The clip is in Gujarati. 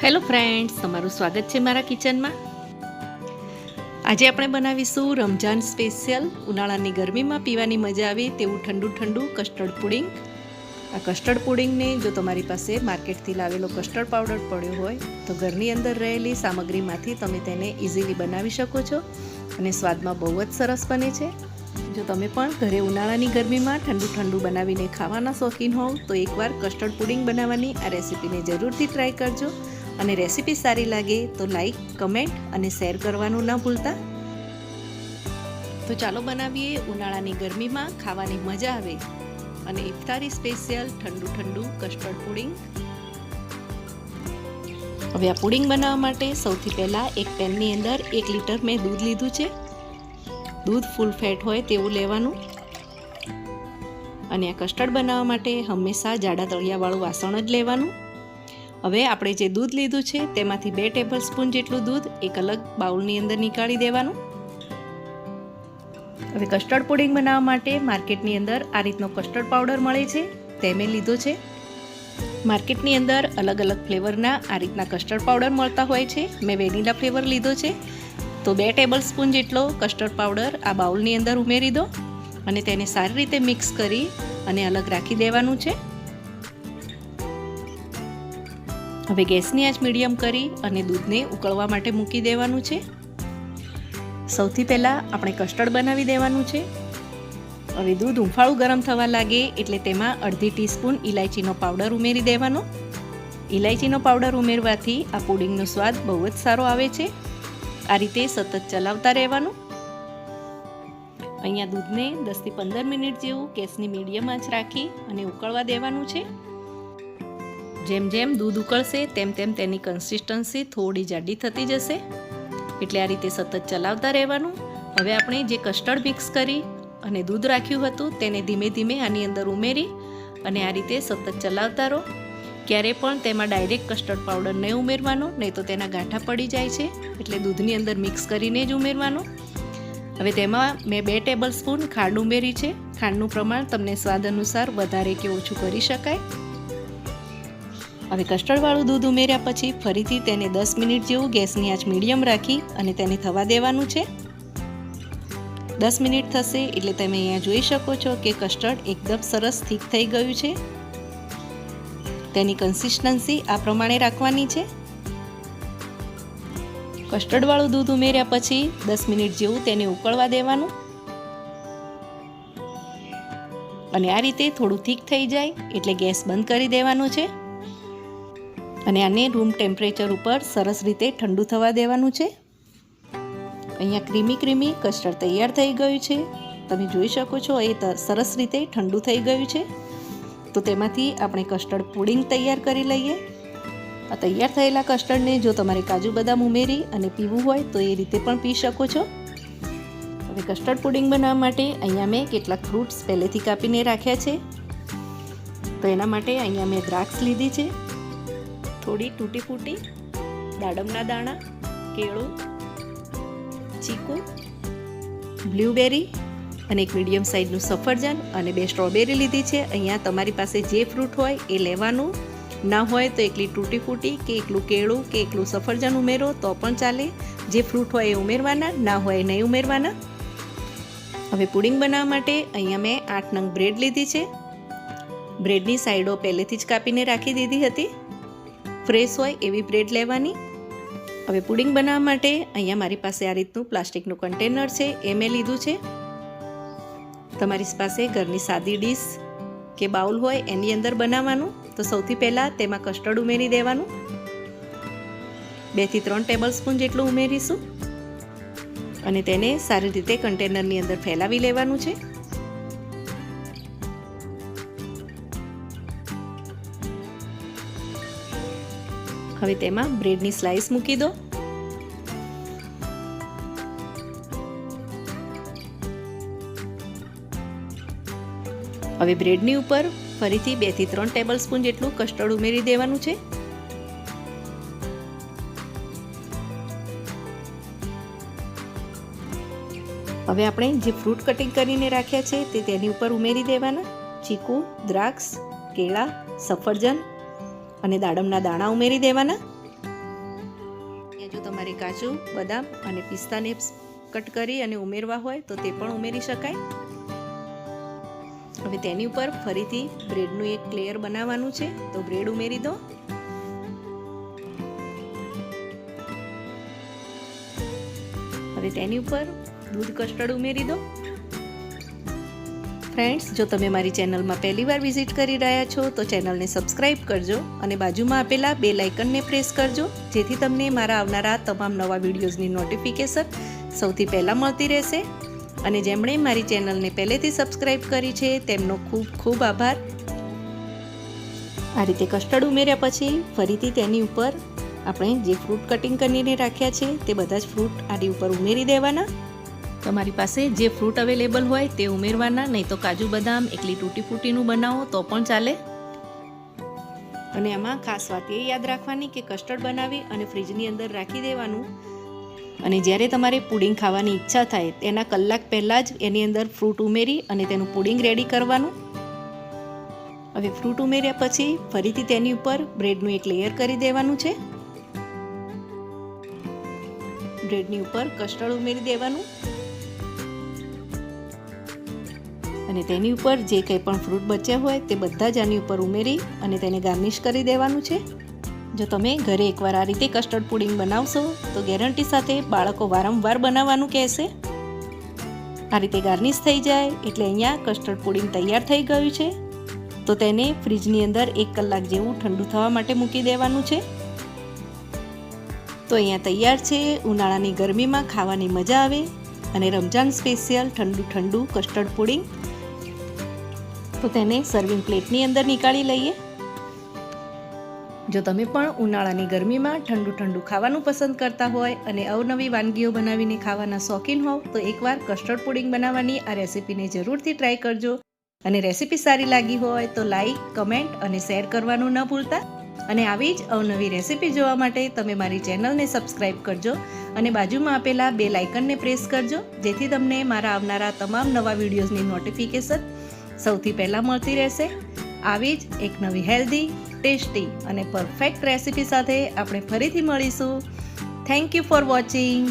હેલો ફ્રેન્ડ્સ, તમારું સ્વાગત છે મારા કિચનમાં. આજે આપણે બનાવીશું રમજાન સ્પેશિયલ. ઉનાળાની ગરમીમાં પીવાની મજા આવે તેવું ઠંડુ ઠંડુ કસ્ટર્ડ પુડિંગ. આ કસ્ટર્ડ પુડિંગને જો તમારી પાસે માર્કેટથી લાવેલો કસ્ટર્ડ પાવડર પડ્યો હોય, તો ઘરની અંદર રહેલી સામગ્રીમાંથી તમે તેને ઇઝીલી બનાવી શકો છો અને સ્વાદમાં બહુ જ સરસ બને છે. જો તમે પણ ઘરે ઉનાળાની ગરમીમાં ઠંડુ ઠંડુ બનાવીને ખાવાના શોખીન હોવ, તો એકવાર કસ્ટર્ડ પુડિંગ બનાવવાની આ રેસીપીને જરૂરથી ટ્રાય કરજો. અને રેસીપી સારી લાગે તો લાઈક, કમેન્ટ અને શેર કરવાનું ના ભૂલતા. તો ચાલો બનાવીએ ઉનાળાની ગરમીમાં ખાવાની મજા આવે. અને ઇફતારી સ્પેશિયલ ઠંડુ ઠંડુ કસ્ટર્ડ પુડિંગ. હવે આ પુડિંગ બનાવવા માટે સૌથી પહેલાં એક પેનની અંદર એક લીટર મેં દૂધ લીધું છે. દૂધ ફૂલ ફેટ હોય તેવું લેવાનું. અને આ કસ્ટર્ડ બનાવવા માટે હંમેશા જાડા તળિયાવાળું વાસણ જ લેવાનું. હવે આપણે જે દૂધ લીધું છે, તેમાંથી બે ટેબલ સ્પૂન જેટલું દૂધ એક અલગ બાઉલની અંદર નીકાળી દેવાનું. હવે કસ્ટર્ડ પુડિંગ બનાવવા માટે માર્કેટની અંદર આ રીતનો કસ્ટર્ડ પાવડર મળે છે, તે મેં લીધો છે. માર્કેટની અંદર અલગ અલગ ફ્લેવરના આ રીતના કસ્ટર્ડ પાવડર મળતા હોય છે, મેં વેનીલા ફ્લેવર લીધો છે. તો બે ટેબલ સ્પૂન જેટલો કસ્ટર્ડ પાવડર આ બાઉલની અંદર ઉમેરી દો અને તેને સારી રીતે મિક્સ કરી અને અલગ રાખી દેવાનું છે. હવે ગેસની આંચ મીડિયમ કરી અને દૂધને ઉકળવા માટે મૂકી દેવાનું છે. સૌથી પહેલાં આપણે કસ્ટર્ડ બનાવી દેવાનું છે. હવે દૂધ હુંફાળું ગરમ થવા લાગે એટલે તેમાં અડધી ટીસ્પૂન ઇલાયચીનો પાવડર ઉમેરી દેવાનો. ઇલાયચીનો પાવડર ઉમેરવાથી આ પુડિંગનો સ્વાદ બહુ જ સારો આવે છે. આ રીતે સતત ચલાવતા રહેવાનું. અહીંયા દૂધને દસથી પંદર મિનિટ જેવું ગેસની મીડિયમ આંચ રાખી અને ઉકળવા દેવાનું છે. જેમ જેમ દૂધ ઉકળશે, તેમ તેમ તેની કન્સિસ્ટન્સી થોડી જાડી થતી જશે. એટલે આ રીતે સતત ચલાવતા રહેવાનું. હવે આપણે જે કસ્ટર્ડ મિક્સ કરી અને દૂધ રાખ્યું હતું, તેને ધીમે ધીમે આની અંદર ઉમેરી અને આ રીતે સતત ચલાવતા રહો. ક્યારે પણ તેમાં ડાયરેક્ટ કસ્ટર્ડ પાવડર નહીં ઉમેરવાનો, નહીં તો તેના ગાંઠા પડી જાય છે, એટલે દૂધની અંદર મિક્સ કરીને જ ઉમેરવાનો. હવે તેમાં મેં બે ટેબલ સ્પૂન ખાંડ ઉમેરી છે. ખાંડનું પ્રમાણ તમને સ્વાદ અનુસાર વધારે કે ઓછું કરી શકાય. હવે કસ્ટર્ડવાળું દૂધ ઉમેર્યા પછી ફરીથી તેને દસ મિનિટ જેવું ગેસની આંચ મીડિયમ રાખી અને તેને થવા દેવાનું છે. દસ મિનિટ થશે એટલે તમે અહીંયા જોઈ શકો છો કે કસ્ટર્ડ એકદમ સરસ થીક થઈ ગયું છે. તેની કન્સિસ્ટન્સી આ પ્રમાણે રાખવાની છે. કસ્ટર્ડવાળું દૂધ ઉમેર્યા પછી દસ મિનિટ જેવું તેને ઉકળવા દેવાનું. અને આ રીતે થોડું થીક થઈ જાય એટલે ગેસ બંધ કરી દેવાનો છે. અને આને રૂમ ટેમ્પરેચર ઉપર સરસ રીતે ઠંડુ થવા દેવાનું છે. અહીંયા ક્રીમી ક્રીમી કસ્ટર્ડ તૈયાર થઈ ગયું છે. તમે જોઈ શકો છો, એ સરસ રીતે ઠંડુ થઈ ગયું છે. તો તેમાંથી આપણે કસ્ટર્ડ પુડિંગ તૈયાર કરી લઈએ. આ તૈયાર થયેલા કસ્ટર્ડને જો તમારે કાજુ બદામ ઉમેરી અને પીવું હોય તો એ રીતે પણ પી શકો છો. હવે કસ્ટર્ડ પુડિંગ બનાવવા માટે અહીંયા મેં કેટલાક ફ્રૂટ્સ પહેલેથી કાપીને રાખ્યા છે. તો એના માટે અહીંયા મેં દ્રાક્ષ લીધી છે. થોડી તૂટી ફૂટી દાડમના દાણા, કેળું, ચીકુ બ્લ્યુબેરી અને એક મીડિયમ સાઇઝનું સફરજન અને બે સ્ટ્રોબેરી લીધી છે. અહીંયા તમારી પાસે જે ફ્રૂટ હોય એ લેવાનું. ના હોય તો એકલી તૂટી ફૂટી કે એકલું કેળું કે એકલું સફરજન ઉમેરો તો પણ ચાલે. જે ફ્રૂટ હોય એ ઉમેરવાના, ના હોય નહીં ઉમેરવાના. હવે પુડિંગ બનાવવા માટે અહીંયા મેં આઠ નંગ બ્રેડ લીધી છે. બ્રેડની સાઈડો પહેલેથી જ કાપીને રાખી દીધી હતી. ફ્રેશ હોય એવી બ્રેડ લેવાની. હવે પુડિંગ બનાવવા માટે અહીંયા મારી પાસે આ રીતનું પ્લાસ્ટિકનું કન્ટેનર છે, એ મેં લીધું છે. તમારી પાસે ઘરની સાદી ડીશ કે બાઉલ હોય એની અંદર બનાવવાનું. તો સૌથી પહેલાં તેમાં કસ્ટર્ડ ઉમેરી દેવાનું. બેથી ત્રણ ટેબલ સ્પૂન જેટલું ઉમેરીશું. અને તેને સારી રીતે કન્ટેનરની અંદર ફેલાવી લેવાનું છે. હવે તેમાં બ્રેડની સ્લાઇસ મૂકી દો. હવે બ્રેડની ઉપર ફરીથી બેથી ત્રણ ટેબલ સ્પૂન જેટલું કસ્ટર્ડ ઉમેરી દેવાનું છે. હવે આપણે જે ફ્રૂટ કટિંગ કરીને રાખ્યા છે તે તેની ઉપર ઉમેરી દેવાના. ચીકુ, દ્રાક્ષ, કેળા, સફરજન અને દાડમના દાણા ઉમેરી દેવાના. જો તમારે કાજુ, બદામ અને પિસ્તાને કટ કરી અને ઉમેરવા હોય તો તે પણ ઉમેરી શકાય. હવે તેની ઉપર ફરીથી બ્રેડનું એક લેયર બનાવવાનું છે, તો બ્રેડ ઉમેરી દો. હવે તેની ઉપર દૂધ કસ્ટર્ડ ઉમેરી દો. ફ્રેન્ડ્સ જો તમે મારી ચેનલમાં પહેલીવાર વિઝિટ કરી રહ્યા છો, તો ચેનલને સબસ્ક્રાઇબ કરજો અને બાજુમાં આપેલા બે લાઇકનને પ્રેસ કરજો, જેથી તમને મારા આવનારા તમામ નવા વિડીયોઝની નોટિફિકેશન સૌથી પહેલાં મળતી રહેશે. અને જેમણે મારી ચેનલને પહેલેથી સબસ્ક્રાઇબ કરી છે, તેમનો ખૂબ ખૂબ આભાર. આ રીતે કસ્ટર્ડ ઉમેર્યા પછી ફરીથી તેની ઉપર આપણે જે ફ્રૂટ કટિંગ કરીને રાખ્યા છે, તે બધા જ ફ્રૂટ આની ઉપર ઉમેરી દેવાના. તમારી પાસે જે ફ્રૂટ અવેલેબલ હોય તે ઉમેરવાના, નહીં તો કાજુ બદામ, એકલી તૂટી ફૂટીનું બનાવો તો પણ ચાલે. અને એમાં ખાસ વાત એ યાદ રાખવાની કે કસ્ટર્ડ બનાવી અને ફ્રીજની અંદર રાખી દેવાનું. અને જ્યારે તમારે પુડિંગ ખાવાની ઈચ્છા થાય, તેના કલાક પહેલાં જ એની અંદર ફ્રૂટ ઉમેરી અને તેનું પુડિંગ રેડી કરવાનું. હવે ફ્રૂટ ઉમેર્યા પછી ફરીથી તેની ઉપર બ્રેડનું એક લેયર કરી દેવાનું છે. બ્રેડની ઉપર કસ્ટર્ડ ઉમેરી દેવાનું. અને તેની ઉપર જે કંઈ પણ ફ્રૂટ બચ્યા હોય તે બધા જ આની ઉપર ઉમેરી અને તેને ગાર્નિશ કરી દેવાનું છે. જો તમે ઘરે એકવાર આ રીતે કસ્ટર્ડ પુડિંગ બનાવશો, તો ગેરંટી સાથે બાળકો વારંવાર બનાવવાનું કહેશે. આ રીતે ગાર્નિશ થઈ જાય એટલે અહીંયા કસ્ટર્ડ પુડિંગ તૈયાર થઈ ગયું છે. તો તેને ફ્રીજની અંદર એક કલાક જેવું ઠંડુ થવા માટે મૂકી દેવાનું છે. તો અહીંયા તૈયાર છે ઉનાળાની ગરમીમાં ખાવાની મજા આવે અને રમજાન સ્પેશિયલ ઠંડુ ઠંડુ કસ્ટર્ડ પુડિંગ. તો તેને સર્વિંગ પ્લેટની અંદર નીકાળી લઈએ. જો તમે પણ ઉનાળાની ગરમીમાં ઠંડુ ઠંડુ ખાવાનું પસંદ કરતા હોય અને અવનવી વાનગીઓ બનાવીને ખાવાના શોખીન હોવ, તો એકવાર કસ્ટર્ડ પુડિંગ બનાવવાની આ રેસીપીને જરૂરથી ટ્રાય કરજો. અને રેસીપી સારી લાગી હોય તો લાઈક કમેન્ટ અને શેર કરવાનું ન ભૂલતા. અને આવી જ અવનવી રેસીપી જોવા માટે તમે મારી ચેનલને સબસ્ક્રાઇબ કરજો અને બાજુમાં આપેલા બે લાઇકનને પ્રેસ કરજો, જેથી તમને મારા આવનારા તમામ નવા વિડીયોઝની નોટિફિકેશન સૌથી પહેલાં મળતી રહેશે આવી જ એક નવી હેલ્ધી, ટેસ્ટી અને પરફેક્ટ રેસીપી સાથે આપણે ફરીથી મળીશું. Thank you for watching